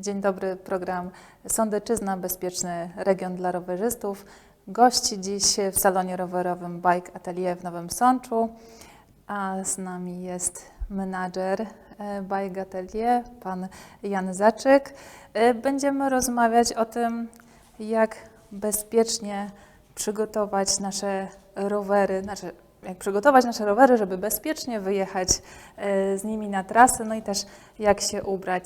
Dzień dobry, program Sądeczyzna, bezpieczny region dla rowerzystów. Gości dziś w salonie rowerowym Bike Atelier w Nowym Sączu, a z nami jest menadżer e, Bike Atelier, pan Jan Zaczyk. E, Będziemy rozmawiać o tym, jak bezpiecznie przygotować nasze rowery, znaczy jak przygotować nasze rowery, żeby bezpiecznie wyjechać e, z nimi na trasę, no i też jak się ubrać.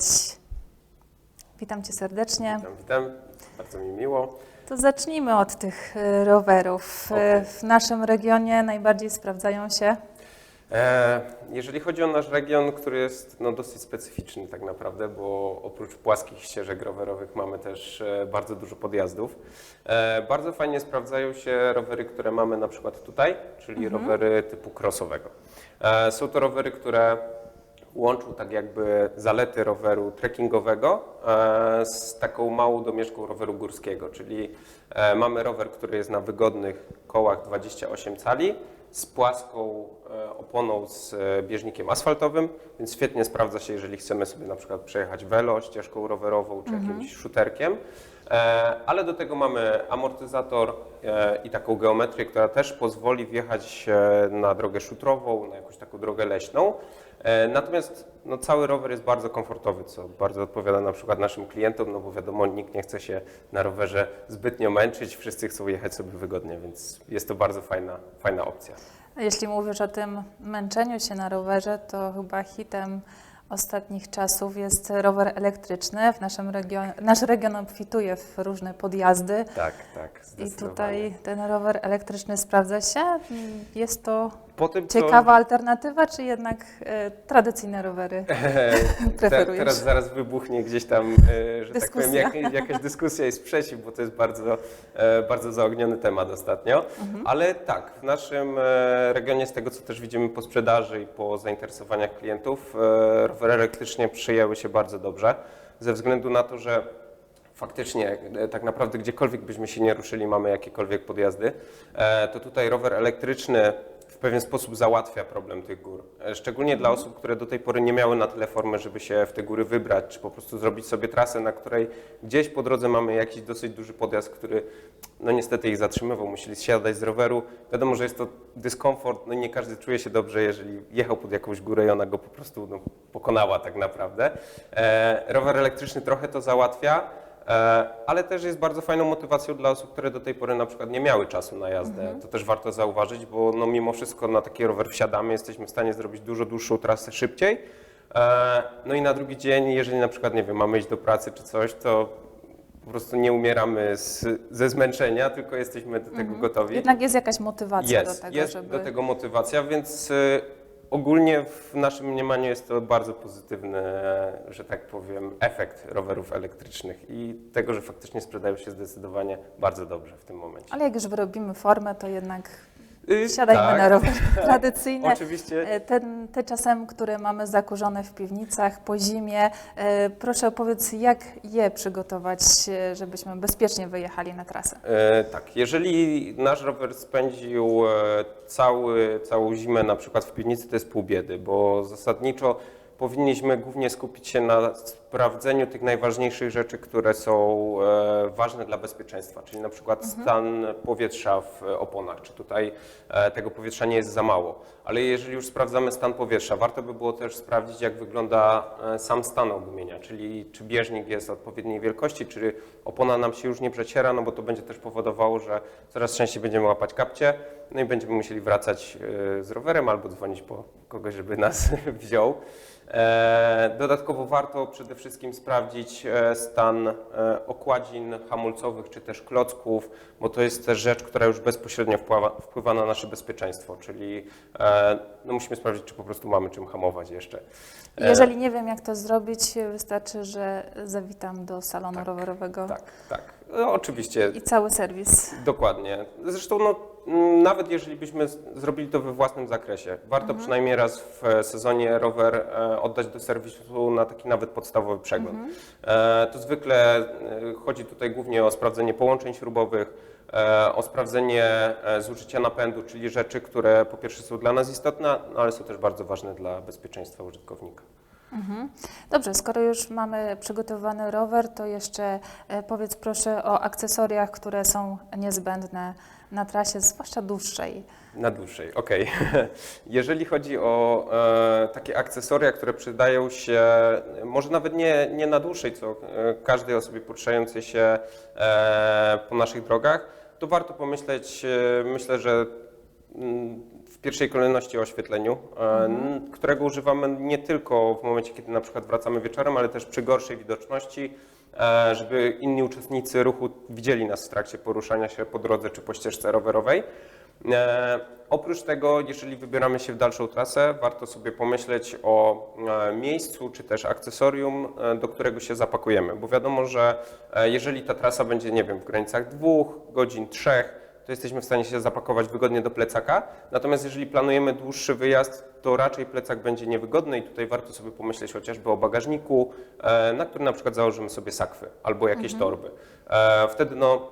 Witam Cię serdecznie. Witam, witam. Bardzo mi miło. To zacznijmy od tych e, rowerów. E, Okej. W naszym regionie najbardziej sprawdzają się E, jeżeli chodzi o nasz region, który jest no, dosyć specyficzny tak naprawdę, bo oprócz płaskich ścieżek rowerowych mamy też e, bardzo dużo podjazdów. E, bardzo fajnie sprawdzają się rowery, które mamy na przykład tutaj, czyli rowery typu crossowego. Są to rowery, które łączą tak jakby zalety roweru trekkingowego e, z taką małą domieszką roweru górskiego, czyli e, mamy rower, który jest na wygodnych kołach 28 cali z płaską oponą z e, bieżnikiem asfaltowym, więc świetnie sprawdza się, jeżeli chcemy sobie na przykład przejechać welo, ścieżką rowerową czy jakimś shooterkiem. E, Ale do tego mamy amortyzator e, i taką geometrię, która też pozwoli wjechać e, na drogę szutrową, na jakąś taką drogę leśną. E, Natomiast no, cały rower jest bardzo komfortowy, co bardzo odpowiada na przykład naszym klientom, no bo wiadomo, nikt nie chce się na rowerze zbytnio męczyć, wszyscy chcą jechać sobie wygodnie, więc jest to bardzo fajna, fajna opcja. Jeśli mówisz o tym męczeniu się na rowerze, to chyba hitem ostatnich czasów jest rower elektryczny. W naszym regionie, nasz region obfituje w różne podjazdy. Tak, tak. I tutaj ten rower elektryczny sprawdza się. Jest to Po tym, co- ciekawa alternatywa, czy jednak e, tradycyjne rowery Te, preferujesz? teraz zaraz wybuchnie gdzieś tam, e, że tak powiem, Dyskusja. jak, jakaś dyskusja i sprzeciw, bo to jest bardzo, e, bardzo zaogniony temat ostatnio. Mhm. Ale tak, w naszym e, regionie, z tego co też widzimy po sprzedaży i po zainteresowaniach klientów, e, rowery elektrycznie przyjęły się bardzo dobrze, ze względu na to, że faktycznie e, tak naprawdę gdziekolwiek byśmy się nie ruszyli, mamy jakiekolwiek podjazdy, to tutaj rower elektryczny pewien sposób załatwia problem tych gór. E, Szczególnie dla osób, które do tej pory nie miały na tyle formy, żeby się w te góry wybrać, czy po prostu zrobić sobie trasę, na której gdzieś po drodze mamy jakiś dosyć duży podjazd, który no niestety ich zatrzymywał, musieli zsiadać z roweru. Wiadomo, że jest to dyskomfort, no nie każdy czuje się dobrze, jeżeli jechał pod jakąś górę i ona go po prostu no, pokonała tak naprawdę. E, rower elektryczny trochę to załatwia. E, Ale też jest bardzo fajną motywacją dla osób, które do tej pory na przykład nie miały czasu na jazdę. To też warto zauważyć, bo no mimo wszystko na taki rower wsiadamy, jesteśmy w stanie zrobić dużo dłuższą trasę szybciej. E, No i na drugi dzień, jeżeli na przykład, nie wiem, mamy iść do pracy czy coś, to po prostu nie umieramy z, ze zmęczenia, tylko jesteśmy do tego gotowi. Jednak jest jakaś motywacja Jest, do tego, jest żeby... do tego motywacja, więc y, ogólnie w naszym mniemaniu jest to bardzo pozytywny, e, że tak powiem, efekt rowerów elektrycznych i tego, że faktycznie sprzedają się zdecydowanie bardzo dobrze w tym momencie. Ale jak już wyrobimy formę, to jednak siadajmy tak, na rower tradycyjne. Oczywiście. E, Ten, te czasem, które mamy zakurzone w piwnicach po zimie, e, proszę opowiedz, jak je przygotować, e, żebyśmy bezpiecznie wyjechali na trasę. E, tak, jeżeli nasz rower spędził cały, całą zimę na przykład w piwnicy, to jest pół biedy, bo zasadniczo powinniśmy głównie skupić się na sprawdzeniu tych najważniejszych rzeczy, które są e, ważne dla bezpieczeństwa, czyli na przykład stan powietrza w oponach, czy tutaj e, tego powietrza nie jest za mało. Ale jeżeli już sprawdzamy stan powietrza, warto by było też sprawdzić, jak wygląda e, sam stan ogumienia, czyli czy bieżnik jest odpowiedniej wielkości, czy opona nam się już nie przeciera, no bo to będzie też powodowało, że coraz częściej będziemy łapać kapcie, no i będziemy musieli wracać z rowerem albo dzwonić po kogoś, żeby nas wziął. E, Dodatkowo warto przede wszystkim sprawdzić e, stan e, okładzin hamulcowych czy też klocków, bo to jest też rzecz, która już bezpośrednio wpływa, wpływa na nasze bezpieczeństwo, czyli no musimy sprawdzić, czy po prostu mamy czym hamować jeszcze. Jeżeli nie wiem, jak to zrobić, wystarczy, że zawitam do salonu Tak, rowerowego Tak, tak. No, oczywiście, i cały serwis. Dokładnie. Zresztą no, nawet jeżeli byśmy zrobili to we własnym zakresie, warto przynajmniej raz w sezonie rower e, oddać do serwisu na taki nawet podstawowy przegląd. E, To zwykle e, chodzi tutaj głównie o sprawdzenie połączeń śrubowych, o sprawdzenie zużycia napędu, czyli rzeczy, które po pierwsze są dla nas istotne, no, ale są też bardzo ważne dla bezpieczeństwa użytkownika. Mhm. Dobrze, skoro już mamy przygotowany rower, to jeszcze e, powiedz proszę o akcesoriach, które są niezbędne na trasie, zwłaszcza dłuższej. Na dłuższej, okej. Jeżeli chodzi o e, takie akcesoria, które przydają się, może nawet nie, nie na dłuższej, co e, każdej osobie poruszającej się e, po naszych drogach, to warto pomyśleć, e, myślę, że mm, pierwszej kolejności o oświetleniu, e, n- którego używamy nie tylko w momencie, kiedy na przykład wracamy wieczorem, ale też przy gorszej widoczności, e, żeby inni uczestnicy ruchu widzieli nas w trakcie poruszania się po drodze czy po ścieżce rowerowej. E, oprócz tego, jeżeli wybieramy się w dalszą trasę, warto sobie pomyśleć o miejscu czy też akcesorium, do którego się zapakujemy, bo wiadomo, że jeżeli ta trasa będzie, nie wiem, w granicach dwóch godzin, trzech, to jesteśmy w stanie się zapakować wygodnie do plecaka. Natomiast jeżeli planujemy dłuższy wyjazd, to raczej plecak będzie niewygodny i tutaj warto sobie pomyśleć chociażby o bagażniku, e, na który na przykład założymy sobie sakwy albo jakieś torby. E, Wtedy no,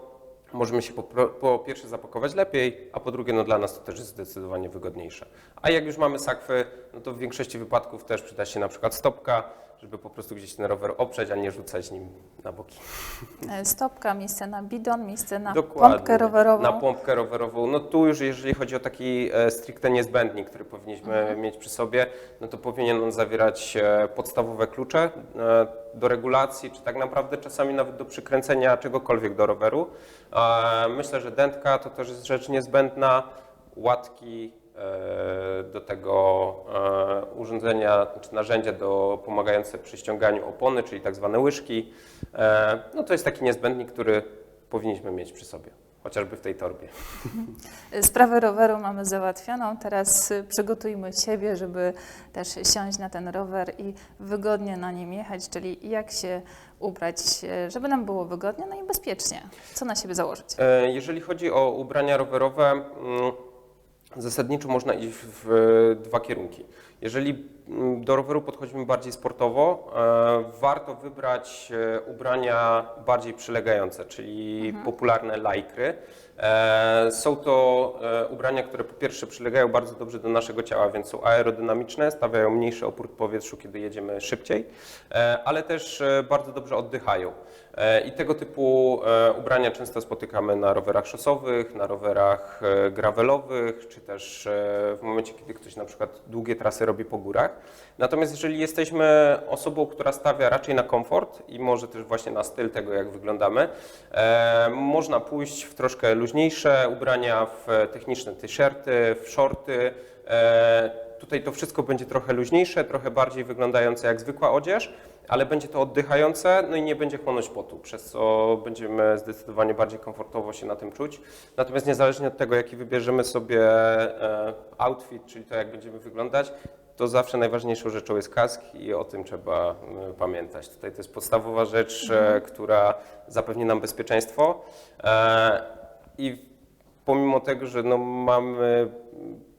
możemy się po, po pierwsze zapakować lepiej, a po drugie no, dla nas to też jest zdecydowanie wygodniejsze. A jak już mamy sakwy, no to w większości wypadków też przyda się na przykład stopka, żeby po prostu gdzieś ten rower oprzeć, a nie rzucać nim na boki. E, Stopka, miejsce na bidon, miejsce na Dokładnie. pompkę rowerową. Na pompkę rowerową. No tu już jeżeli chodzi o taki e, stricte niezbędnik, który powinniśmy Mhm. mieć przy sobie, no to powinien on zawierać e, podstawowe klucze do regulacji, czy tak naprawdę czasami nawet do przykręcenia czegokolwiek do roweru. Myślę, że dętka to też jest rzecz niezbędna, łatki do tego e, urządzenia, czy narzędzia do, pomagające przy ściąganiu opony, czyli tak zwane łyżki. E, No to jest taki niezbędnik, który powinniśmy mieć przy sobie, chociażby w tej torbie. Sprawę roweru mamy załatwioną. Teraz y, przygotujmy siebie, żeby też siąść na ten rower i wygodnie na nim jechać, czyli jak się ubrać, e, żeby nam było wygodnie, no i bezpiecznie. Co na siebie założyć? E, Jeżeli chodzi o ubrania rowerowe, mm, zasadniczo można iść w dwa kierunki. Jeżeli mm, do roweru podchodzimy bardziej sportowo, e, warto wybrać e, ubrania bardziej przylegające, czyli popularne lajkry. E, Są to e, ubrania, które po pierwsze przylegają bardzo dobrze do naszego ciała, więc są aerodynamiczne, stawiają mniejszy opór w powietrzu, kiedy jedziemy szybciej, e, ale też bardzo dobrze oddychają. I tego typu ubrania często spotykamy na rowerach szosowych, na rowerach gravelowych, czy też w momencie, kiedy ktoś na przykład długie trasy robi po górach. Natomiast jeżeli jesteśmy osobą, która stawia raczej na komfort i może też właśnie na styl tego, jak wyglądamy, e, można pójść w troszkę luźniejsze ubrania, w techniczne t-shirty, w shorty. E, Tutaj to wszystko będzie trochę luźniejsze, trochę bardziej wyglądające jak zwykła odzież, ale będzie to oddychające, no i nie będzie chłonąć potu, przez co będziemy zdecydowanie bardziej komfortowo się na tym czuć. Natomiast niezależnie od tego, jaki wybierzemy sobie e, outfit, czyli to, jak będziemy wyglądać, to zawsze najważniejszą rzeczą jest kask i o tym trzeba e, pamiętać. Tutaj to jest podstawowa rzecz, e, która zapewni nam bezpieczeństwo. E, I pomimo tego, że no mamy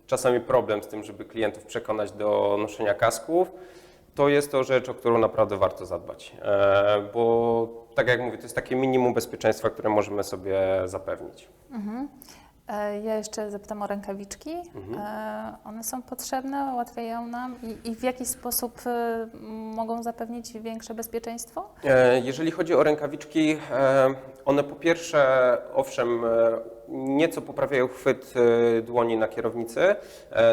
czasami problem z tym, żeby klientów przekonać do noszenia kasków, to jest to rzecz, o którą naprawdę warto zadbać. E, bo tak jak mówię, to jest takie minimum bezpieczeństwa, które możemy sobie zapewnić. Mhm. E, Ja jeszcze zapytam o rękawiczki. Mhm. E, One są potrzebne, ułatwiają nam i, i w jaki sposób e, mogą zapewnić większe bezpieczeństwo? Jeżeli chodzi o rękawiczki, one po pierwsze, owszem, nieco poprawiają chwyt dłoni na kierownicy.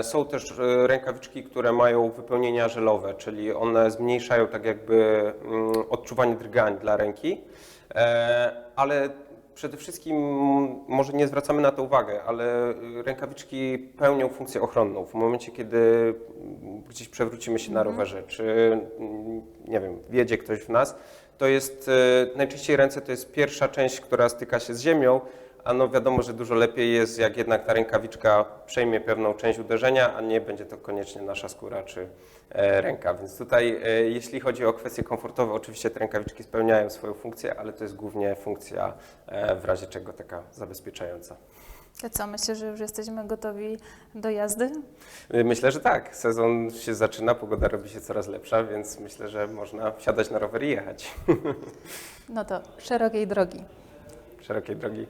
Są też rękawiczki, które mają wypełnienia żelowe, czyli one zmniejszają tak jakby mm, odczuwanie drgań dla ręki, ale przede wszystkim może nie zwracamy na to uwagę, ale y, rękawiczki pełnią funkcję ochronną. W momencie, kiedy mm, gdzieś przewrócimy się na rowerze, czy mm, nie wiem, wjedzie ktoś w nas, to jest y, najczęściej ręce to jest pierwsza część, która styka się z ziemią, a no wiadomo, że dużo lepiej jest, jak jednak ta rękawiczka przejmie pewną część uderzenia, a nie będzie to koniecznie nasza skóra czy e, ręka. Więc tutaj, e, jeśli chodzi o kwestie komfortowe, oczywiście te rękawiczki spełniają swoją funkcję, ale to jest głównie funkcja e, w razie czego taka zabezpieczająca. To co, myślę, że już jesteśmy gotowi do jazdy? Myślę, że tak. Sezon się zaczyna, pogoda robi się coraz lepsza, więc myślę, że można wsiadać na rower i jechać No to szerokiej drogi. szerokiej drogi.